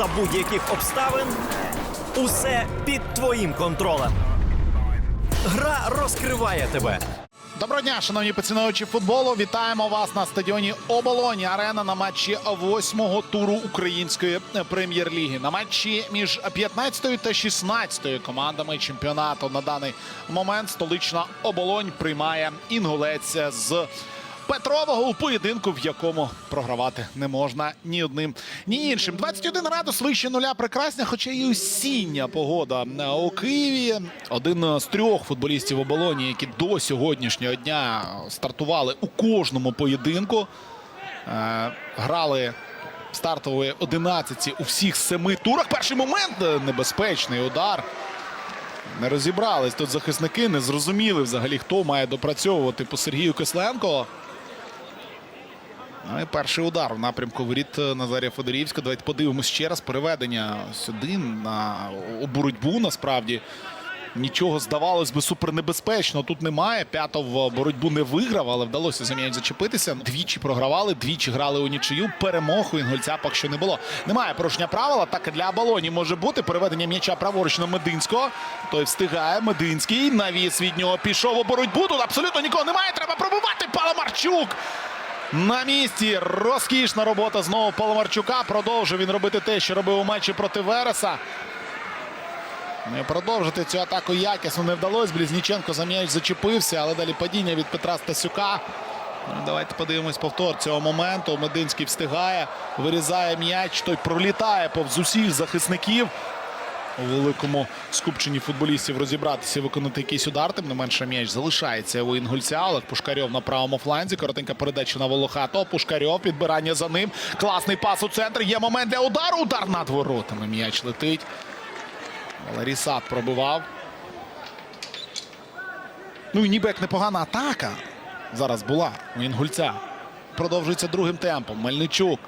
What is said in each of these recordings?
за будь-яких обставин. Усе під твоїм контролем. Гра розкриває тебе. Доброго дня, шановні поціновувачі футболу. Вітаємо вас на стадіоні Оболоні. Арена на матчі восьмого туру української прем'єр-ліги. На матчі між 15 та 16 командами чемпіонату на даний момент столична оболонь приймає інгулець з. Петрового у поєдинку, в якому програвати не можна ні одним, ні іншим. 21 градус вище нуля прекрасня, хоча і осіння погода у Києві. Один з трьох футболістів оболоні, які до сьогоднішнього дня стартували у кожному поєдинку. Е, Грали стартової 11 у всіх семи турах. Перший момент е, небезпечний удар. Не розібрались тут захисники, не зрозуміли взагалі, хто має допрацьовувати по Сергію Кисленко. Ну і перший удар в напрямку воріт е, Назарія Федорівська. Давайте подивимось ще раз. Переведення сюди на боротьбу насправді. Нічого здавалось би супернебезпечно. Тут немає. П'ято в боротьбу не виграв, але вдалося за м'яч зачепитися. Двічі програвали, двічі грали у нічию. Перемог у інгольця поки що не було. Немає порушення правила. Так і для оболоні може бути. Переведення м'яча праворуч на Мединського. Той встигає. Мединський навіс від нього пішов у боротьбу. Тут абсолютно нікого немає. Треба пробивати. Паламарчук. На місці розкішна робота знову Паламарчука. Продовжує він робити те, що робив у матчі проти Вереса. Не продовжити цю атаку якісно не вдалося. Блізніченко за м'яч зачепився, але далі падіння від Петра Стасюка. Ну, Давайте подивимось повтор цього моменту. Мединський встигає, вирізає м'яч. Той пролітає повз усіх захисників. У великому скупченні футболістів розібратися виконати якийсь удар. Тим не менше м'яч залишається у інгульця. Олег Пушкарьов на правому фланзі. Коротенька передача на Волохато. Пушкарьов, підбирання за ним. Класний пас у центр. Є момент для удару. Удар над воротами. М'яч летить. Валерій Сад пробивав. Ну і ніби як непогана атака. Зараз була у інгульця. Продовжується другим темпом. Мельничук.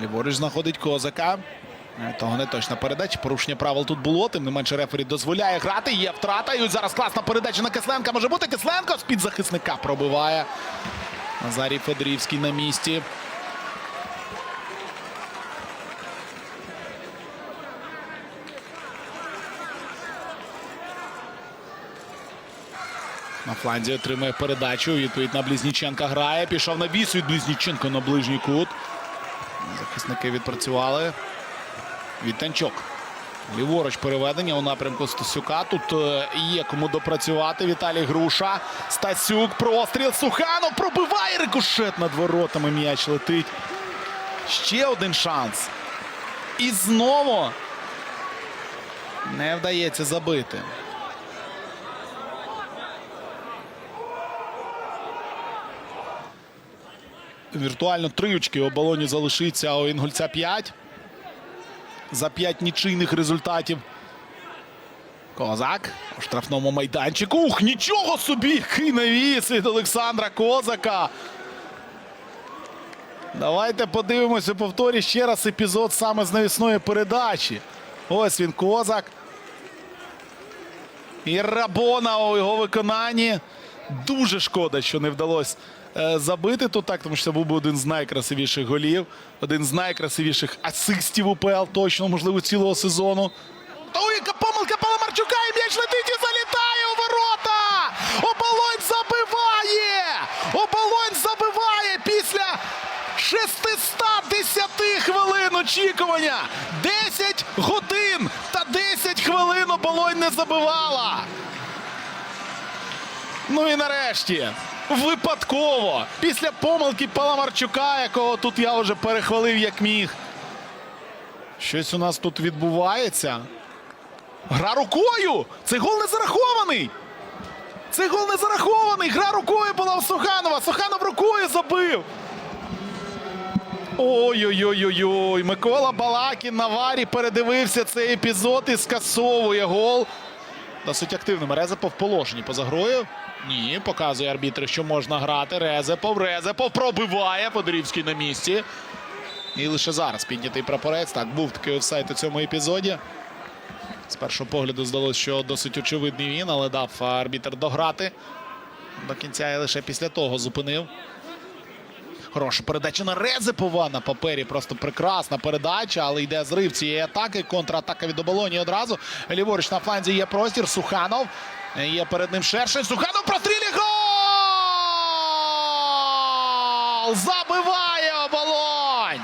Ліворуч знаходить козака. Е, Того не точна передача. Порушення правил тут було. Тим не менше рефері дозволяє грати. Є втрата. І зараз класна передача на Кисленка. Може бути Кисленко з-під захисника пробиває. Назарій Федорівський на місці. На фланзі отримує передачу. Відповідь на Близніченка грає. Пішов на біс від Близніченка на ближній кут. Захисники відпрацювали. Вітанчок. Ліворуч переведення у напрямку Стасюка. Тут е, є кому допрацювати. Віталій Груша. Стасюк. Простріл. Суханов пробиває рикошет над воротами. М'яч летить. Ще один шанс. І знову не вдається забити. Віртуально три очки у оболоні залишиться, а у Інгульця 5. За 5 нічийних результатів. Козак у штрафному майданчику. Ух, нічого собі! Який навіс від Олександра Козака. Давайте подивимося у повторі ще раз епізод саме з навісної передачі. Ось він Козак. І Рабона у його виконанні. Дуже шкода, що не вдалося забити тут так, тому що це був би один з найкрасивіших голів, один з найкрасивіших асистів УПЛ, точно, можливо, цілого сезону. Ой, яка помилка Паламарчука, і м'яч летить і залітає у ворота! Оболонь забиває! Оболонь забиває після 610 хвилин очікування! 10 годин та 10 хвилин оболонь не забивала! Ну і нарешті, випадково, після помилки Паламарчука, якого тут я вже перехвалив як міг. Щось у нас тут відбувається. Гра рукою! Цей гол не зарахований! Цей гол не зарахований! Гра рукою була у Суханова! Суханов рукою забив! Ой-ой-ой-ой-ой! Микола Балакін на варі передивився цей епізод і скасовує гол. Досить активним. Резепов в положенні поза грою. Ні, показує арбітр, що можна грати. Резепов, Резепов пробиває. Подорівський на місці. І лише зараз піднятий прапорець. Так, був такий офсайт у цьому епізоді. З першого погляду здалося, що досить очевидний він, але дав арбітр дограти. До кінця і лише після того зупинив. Хороша передача на Резепова на папері. Просто прекрасна передача, але йде зрив цієї атаки. Контратака від оболоні одразу. Ліворуч на фланзі є простір. Суханов. Є перед ним Шершень. Суханов прострілює гол! Забиває оболонь!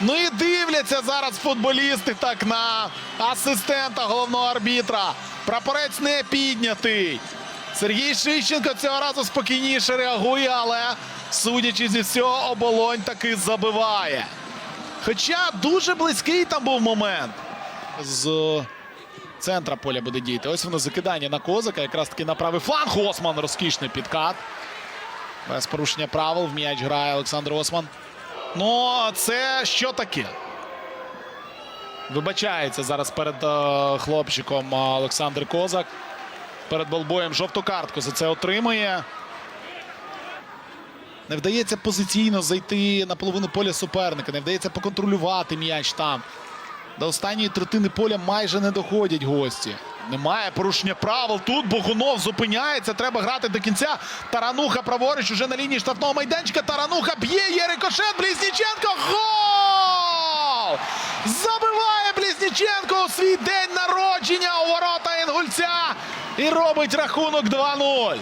Ну і дивляться зараз футболісти так на асистента головного арбітра. Прапорець не піднятий. Сергій Шищенко цього разу спокійніше реагує, але судячи зі всього, оболонь таки забиває. Хоча дуже близький там був момент. З центра поля буде діяти. Ось воно закидання на козака. Якраз таки на правий фланг. Осман розкішний підкат. Без порушення правил в м'яч грає Олександр Осман. Ну, це що таке? Вибачається зараз перед е, хлопчиком е, Олександр Козак. Перед болбоєм жовту картку за це отримує. Не вдається позиційно зайти на половину поля суперника. Не вдається поконтролювати м'яч там. До останньої третини поля майже не доходять гості. Немає порушення правил. Тут Богунов зупиняється. Треба грати до кінця. Тарануха праворуч уже на лінії штрафного майданчика. Тарануха б'є. Є рикошет. Близніченко. Гол! Забиває Близніченко у свій день народження у ворота Інгульця. І робить рахунок 2-0.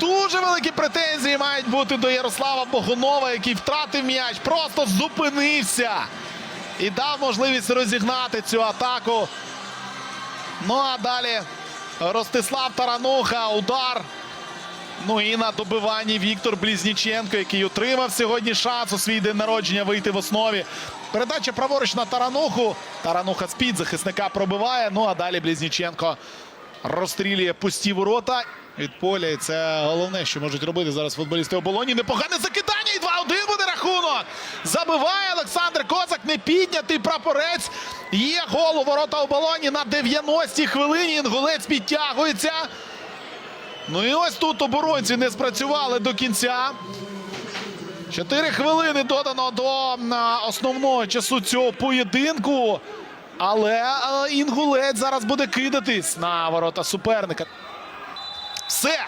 Дуже великі претензії мають бути до Ярослава Богунова, який втратив м'яч, просто зупинився і дав можливість розігнати цю атаку. Ну а далі Ростислав Тарануха, удар. Ну і на добиванні Віктор Блізніченко, який отримав сьогодні шанс у свій день народження вийти в основі. Передача праворуч на Тарануху. Тарануха з-під захисника пробиває. Ну а далі Блізніченко розстрілює пусті ворота від поля. І це головне, що можуть робити зараз футболісти оболоні. Непогане закидання. І 2-1 буде рахунок. Забиває Олександр Козак. Не піднятий прапорець. Є гол у ворота оболоні на 90-й хвилині. Інгулець підтягується. Ну і ось тут оборонці не спрацювали до кінця. Чотири хвилини додано до основного часу цього поєдинку. Але інгулець зараз буде кидатись на ворота суперника. Все.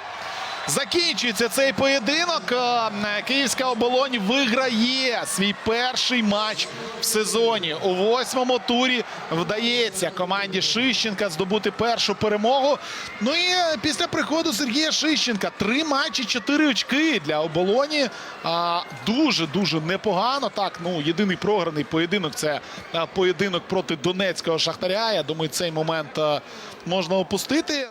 Закінчується цей поєдинок. Е, Київська оболонь виграє свій перший матч в сезоні. У восьмому турі вдається команді Шищенка здобути першу перемогу. Ну і е, після приходу Сергія Шищенка три матчі, чотири очки для оболоні. Дуже дуже непогано. Так, ну єдиний програний поєдинок це е, поєдинок проти Донецького Шахтаря. Я думаю, цей момент можна опустити.